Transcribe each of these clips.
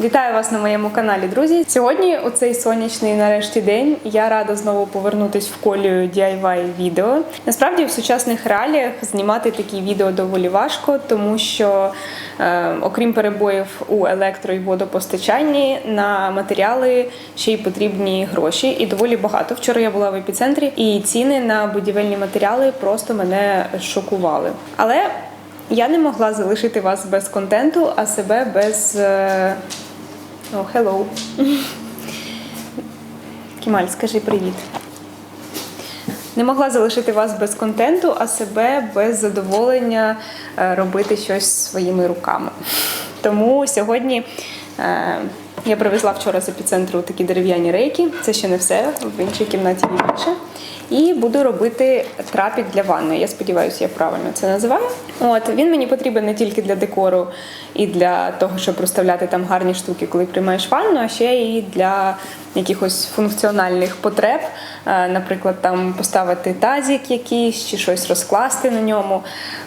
Вітаю вас на моєму каналі, друзі. Сьогодні, у цей сонячний нарешті день, я рада знову повернутись в колію DIY відео. Насправді, в сучасних реаліях знімати такі відео доволі важко, тому що, е, окрім перебоїв у електро і водопостачанні, на матеріали ще й потрібні гроші, і доволі багато. Вчора я була в епіцентрі, і ціни на будівельні матеріали просто мене шокували. Але я не могла залишити вас без контенту, а себе без. е, О, hello. Кімаль, скажи привіт. Не могла залишити вас без контенту, а себе без задоволення е, робити щось своїми руками. Тому сьогодні е, я привезла вчора з епіцентру такі дерев'яні рейки. Це ще не все, в іншій кімнаті більше. І буду робити трапік для ванни. Я сподіваюся, я правильно це називаю. От він мені потрібен не тільки для декору і для того, щоб розставляти там гарні штуки, коли приймаєш ванну, а ще і для якихось функціональних потреб. Е, Наприклад, там поставити тазик якийсь чи щось розкласти на ньому.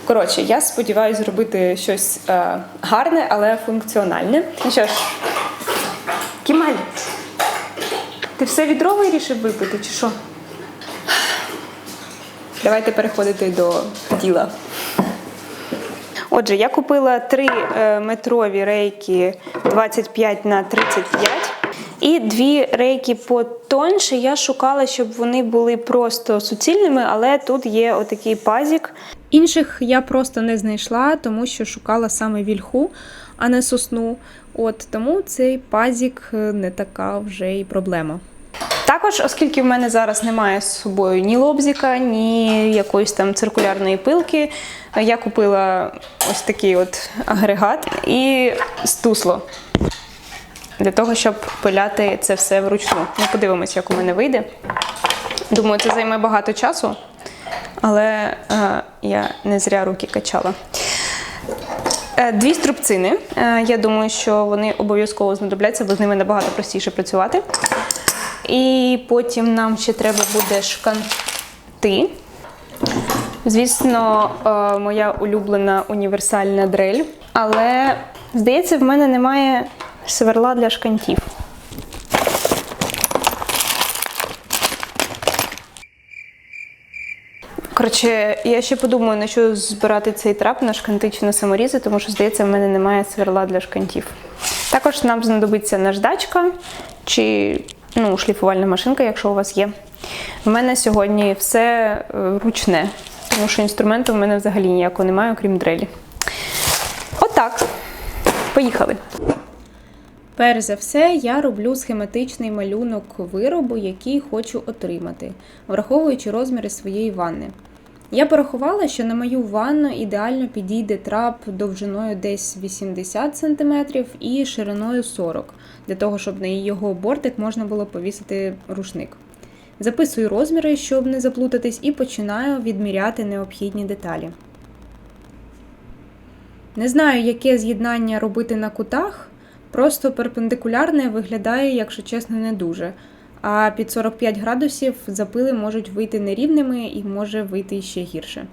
Коротше, я сподіваюся зробити щось е, гарне, але функціональне. Ну що ж, Кімаль, ти все відро вирішив випити, чи що? Давайте переходити до діла. Отже, я купила три е, метрові рейки 25 на 35 і дві рейки потоньше. Я шукала, щоб вони були просто суцільними, але тут є отакий пазік. Інших я просто не знайшла, тому що шукала саме вільху, а не сосну. От тому цей пазік е, не така вже й проблема. Також, оскільки в мене зараз немає з собою ні лобзика, ні якоїсь там циркулярної пилки, я купила ось такий от агрегат і стусло для того, щоб пиляти це все вручну. Ну, подивимось, як у мене вийде. Думаю, це займе багато часу, але е, я не зря руки качала. Е, Дві струбцини. Е, Я думаю, що вони обов'язково знадобляться, бо з ними набагато простіше працювати. І потім нам ще треба буде шканти. Звісно, е, моя улюблена універсальна дрель. Але, здається, в мене немає сверла для шкантів. Коротше, я ще подумаю, на що збирати цей трап на шканти чи на саморізи, тому що, здається, в мене немає сверла для шкантів. Також нам знадобиться наждачка чи ну, шліфувальна машинка, якщо у вас є. В мене сьогодні все е, ручне, тому що інструменту в мене взагалі ніякого немає, окрім дрелі. Отак. Поїхали. Перш за все, я роблю схематичний малюнок виробу, який хочу отримати, враховуючи розміри своєї ванни. Я порахувала, що на мою ванну ідеально підійде трап довжиною десь 80 см і шириною 40 для того, щоб на його бортик можна було повісити рушник. Записую розміри, щоб не заплутатись, і починаю відміряти необхідні деталі. Не знаю, яке з'єднання робити на кутах, просто перпендикулярне виглядає, якщо чесно, не дуже. А під 45 градусів запили можуть вийти нерівними і може вийти ще гірше.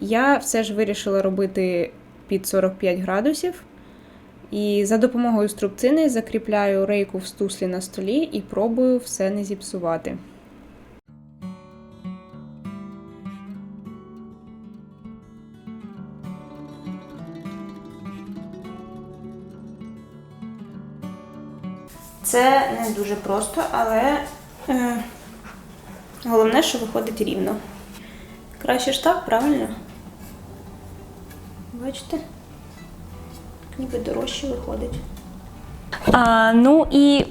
Я все ж вирішила робити під 45 градусів. І за допомогою струбцини закріпляю рейку в стуслі на столі і пробую все не зіпсувати. Це не дуже просто, але е, головне, що виходить рівно. Краще ж так, правильно? Бачите? Ніби дорожче виходить. А, ну і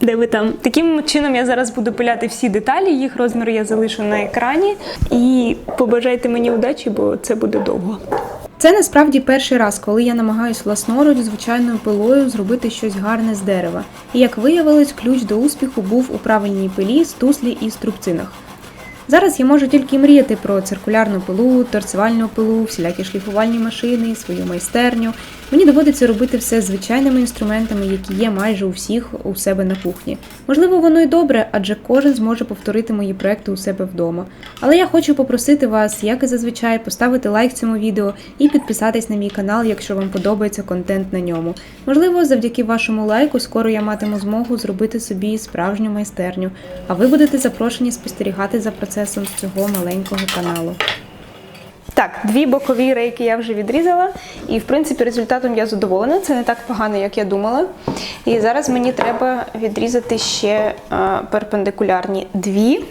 де ви там? Таким чином я зараз буду пиляти всі деталі, їх розміри я залишу на екрані. І побажайте мені удачі, бо це буде довго. Це насправді перший раз, коли я намагаюсь власноруч звичайною пилою зробити щось гарне з дерева. І як виявилось, ключ до успіху був у правильній пилі, стуслі і струбцинах. Зараз я можу тільки мріяти про циркулярну пилу, торцевальну пилу, всілякі шліфувальні машини, свою майстерню Мені доводиться робити все звичайними інструментами, які є майже у всіх у себе на кухні. Можливо, воно й добре, адже кожен зможе повторити мої проекти у себе вдома. Але я хочу попросити вас, як і зазвичай, поставити лайк цьому відео і підписатись на мій канал, якщо вам подобається контент на ньому. Можливо, завдяки вашому лайку скоро я матиму змогу зробити собі справжню майстерню, а ви будете запрошені спостерігати за процесом цього маленького каналу. Так, дві бокові рейки я вже відрізала, і в принципі результатом я задоволена. Це не так погано, як я думала. І зараз мені треба відрізати ще а, перпендикулярні дві.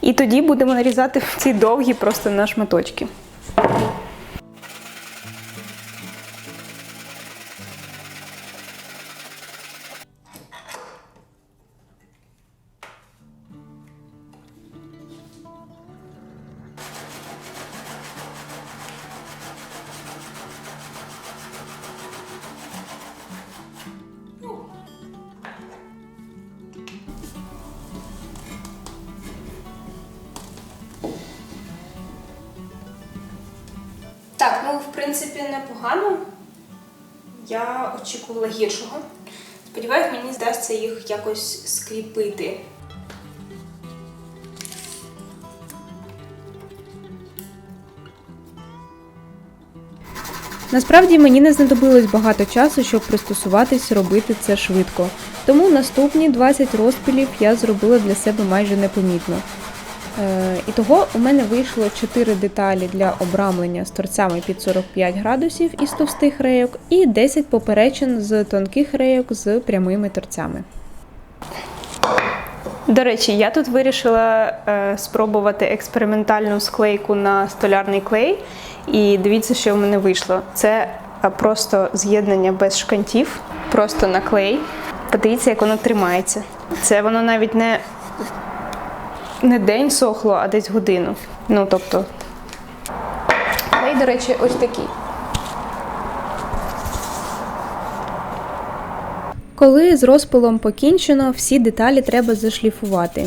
І тоді будемо нарізати ці довгі просто на шматочки. Так, ну в принципі непогано. Я очікувала гіршого. Сподіваюсь, мені здасться їх якось скріпити. Насправді мені не знадобилось багато часу, щоб пристосуватись робити це швидко. Тому наступні 20 розпілів я зробила для себе майже непомітно. Е, І того у мене вийшло 4 деталі для обрамлення з торцями під 45 градусів із товстих рейок, і 10 поперечин з тонких рейок з прямими торцями. До речі, я тут вирішила е, спробувати експериментальну склейку на столярний клей. І дивіться, що в мене вийшло. Це е, просто з'єднання без шкантів, просто на клей. Подивіться, як воно тримається. Це воно навіть не не день сохло, а десь годину. Ну, тобто. Клей, до речі, ось такий. Коли з розпилом покінчено, всі деталі треба зашліфувати.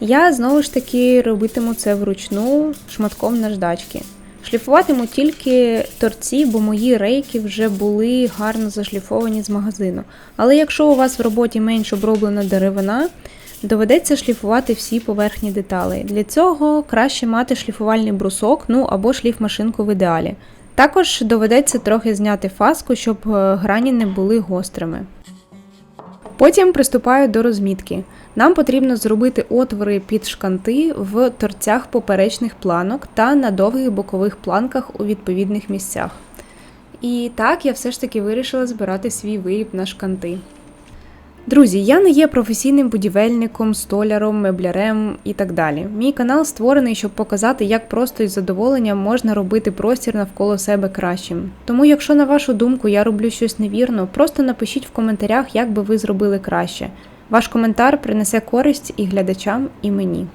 Я знову ж таки робитиму це вручну шматком наждачки. Шліфуватиму тільки торці, бо мої рейки вже були гарно зашліфовані з магазину. Але якщо у вас в роботі менш оброблена деревина, доведеться шліфувати всі поверхні деталей. Для цього краще мати шліфувальний брусок, ну або шліфмашинку в ідеалі. Також доведеться трохи зняти фаску, щоб е, грані не були гострими. Потім приступаю до розмітки. Нам потрібно зробити отвори під шканти в торцях поперечних планок та на довгих бокових планках у відповідних місцях. І так я все ж таки вирішила збирати свій виріб на шканти. Друзі, я не є професійним будівельником, столяром, меблярем і так далі. Мій канал створений, щоб показати, як просто із задоволенням можна робити простір навколо себе кращим. Тому, якщо на вашу думку я роблю щось невірно, просто напишіть в коментарях, як би ви зробили краще. Ваш коментар принесе користь і глядачам, і мені.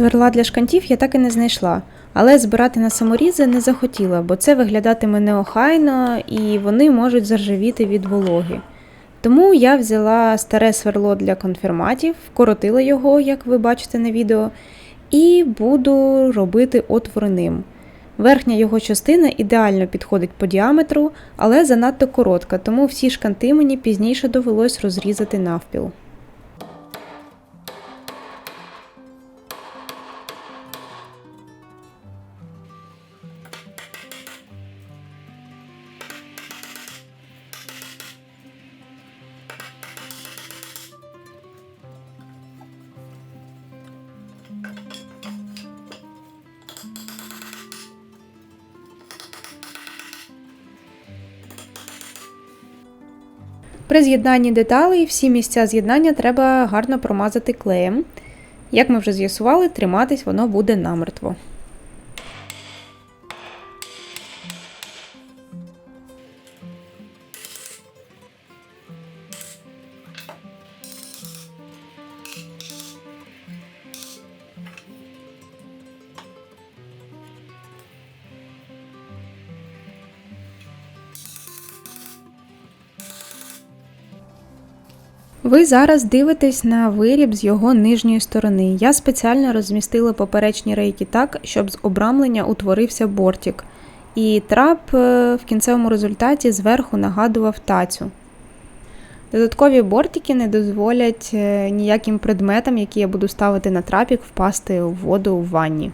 Сверла для шкантів я так і не знайшла, але збирати на саморізи не захотіла, бо це виглядатиме неохайно і вони можуть заржавіти від вологи. Тому я взяла старе сверло для конфірматів, вкоротила його, як ви бачите на відео, і буду робити отвори ним. Верхня його частина ідеально підходить по діаметру, але занадто коротка, тому всі шканти мені пізніше довелось розрізати навпіл. При з'єднанні деталей всі місця з'єднання треба гарно промазати клеєм. Як ми вже з'ясували, триматись воно буде намертво. Ви зараз дивитесь на виріб з його нижньої сторони. Я спеціально розмістила поперечні рейки так, щоб з обрамлення утворився бортик. І трап е, в кінцевому результаті зверху нагадував тацю. Додаткові бортики не дозволять е, ніяким предметам, які я буду ставити на трапік, впасти у воду в ванні.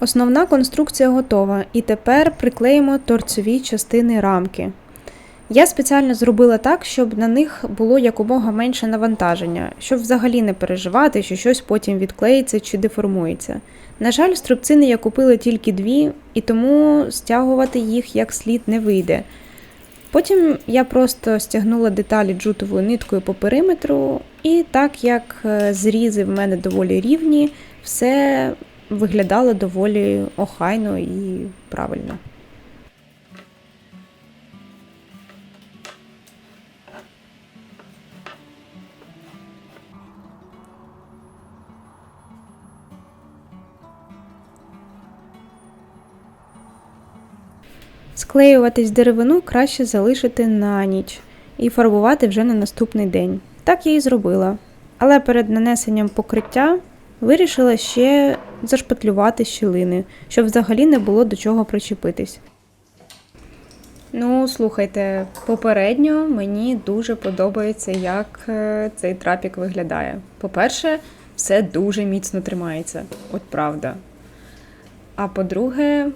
Основна конструкція готова, і тепер приклеїмо торцеві частини рамки. Я спеціально зробила так, щоб на них було якомога менше навантаження, щоб взагалі не переживати, що щось потім відклеїться чи деформується. На жаль, струбцини я купила тільки дві, і тому стягувати їх як слід не вийде. Потім я просто стягнула деталі джутовою ниткою по периметру, і так як е, зрізи в мене доволі рівні, все виглядало доволі охайно і правильно. Склеюватись деревину краще залишити на ніч і фарбувати вже на наступний день. Так я і зробила. Але перед нанесенням покриття вирішила ще зашпатлювати щілини, щоб взагалі не було до чого причепитись. Ну, слухайте, попередньо мені дуже подобається, як е, цей трапік виглядає. По-перше, все дуже міцно тримається, от правда. А по-друге,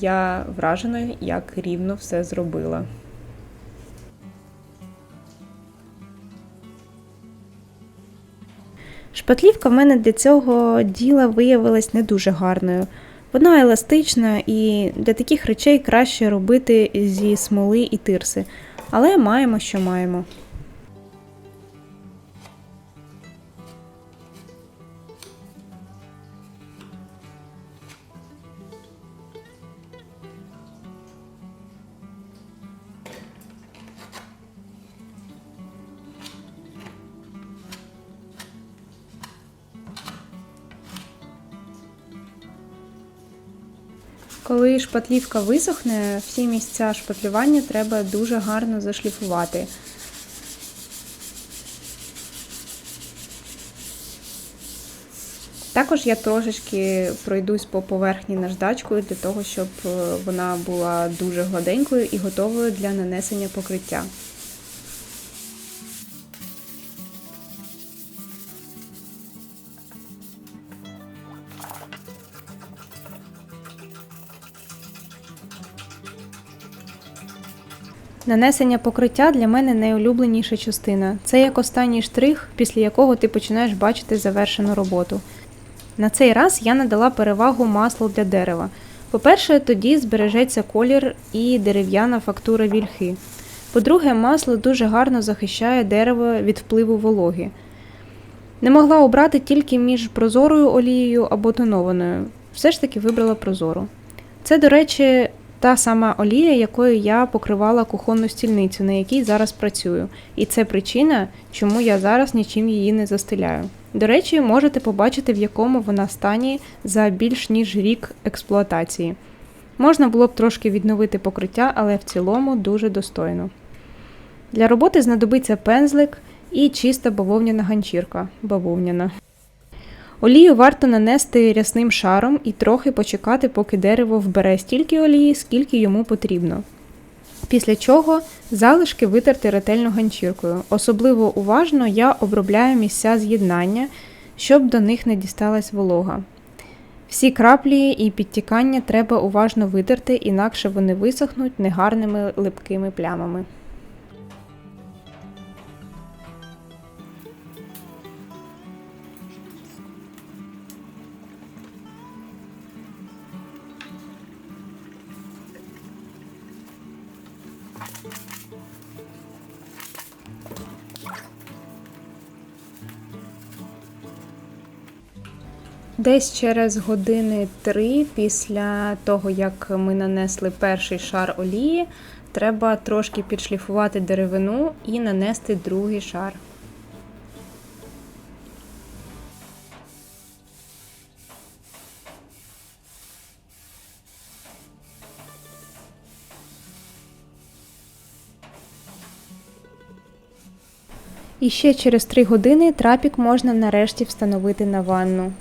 я вражена, як рівно все зробила. Шпатлівка в мене для цього діла виявилась не дуже гарною. Вона еластична і для таких речей краще робити зі смоли і тирси. Але маємо, що маємо. Коли шпатлівка висохне, всі місця шпатлювання треба дуже гарно зашліфувати. Також я трошечки пройдусь по поверхні наждачкою для того, щоб е, вона була дуже гладенькою і готовою для нанесення покриття. Нанесення покриття для мене найулюбленіша частина. Це як останній штрих, після якого ти починаєш бачити завершену роботу. На цей раз я надала перевагу маслу для дерева. По-перше, тоді збережеться колір і дерев'яна фактура вільхи. По-друге, масло дуже гарно захищає дерево від впливу вологи. Не могла обрати тільки між прозорою олією або тонованою. Все ж таки вибрала прозору. Це, до речі, та сама олія, якою я покривала кухонну стільницю, на якій зараз працюю. І це причина, чому я зараз нічим її не застеляю. До речі, можете побачити, в якому вона стані за більш ніж рік експлуатації. Можна було б трошки відновити покриття, але в цілому дуже достойно. Для роботи знадобиться пензлик і чиста бавовняна ганчірка. Бавовняна. Олію варто нанести рясним шаром і трохи почекати, поки дерево вбере стільки олії, скільки йому потрібно. Після чого залишки витерти ретельно ганчіркою. Особливо уважно я обробляю місця з'єднання, щоб до них не дісталась волога. Всі краплі і підтікання треба уважно витерти, інакше вони висохнуть негарними липкими плямами. Десь через години три після того, як ми нанесли перший шар олії, треба трошки підшліфувати деревину і нанести другий шар. І ще через 3 години трапік можна нарешті встановити на ванну.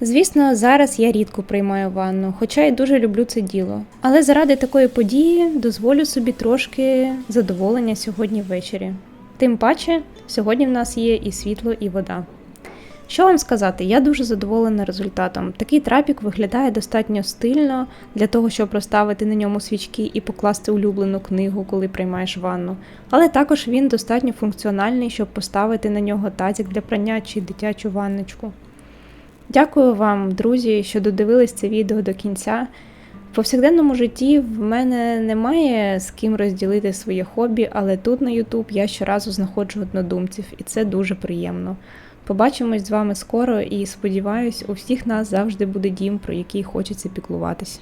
Звісно, зараз я рідко приймаю ванну, хоча й дуже люблю це діло. Але заради такої події дозволю собі трошки задоволення сьогодні ввечері. Тим паче, сьогодні в нас є і світло, і вода. Що вам сказати, я дуже задоволена результатом. Такий трапік виглядає достатньо стильно для того, щоб розставити на ньому свічки і покласти улюблену книгу, коли приймаєш ванну. Але також він достатньо функціональний, щоб поставити на нього тазик для прання чи дитячу ванночку. Дякую вам, друзі, що додивились це відео до кінця. В повсякденному житті в мене немає з ким розділити своє хобі, але тут на YouTube я щоразу знаходжу однодумців, і це дуже приємно. Побачимось з вами скоро і сподіваюсь, у всіх нас завжди буде дім, про який хочеться піклуватися.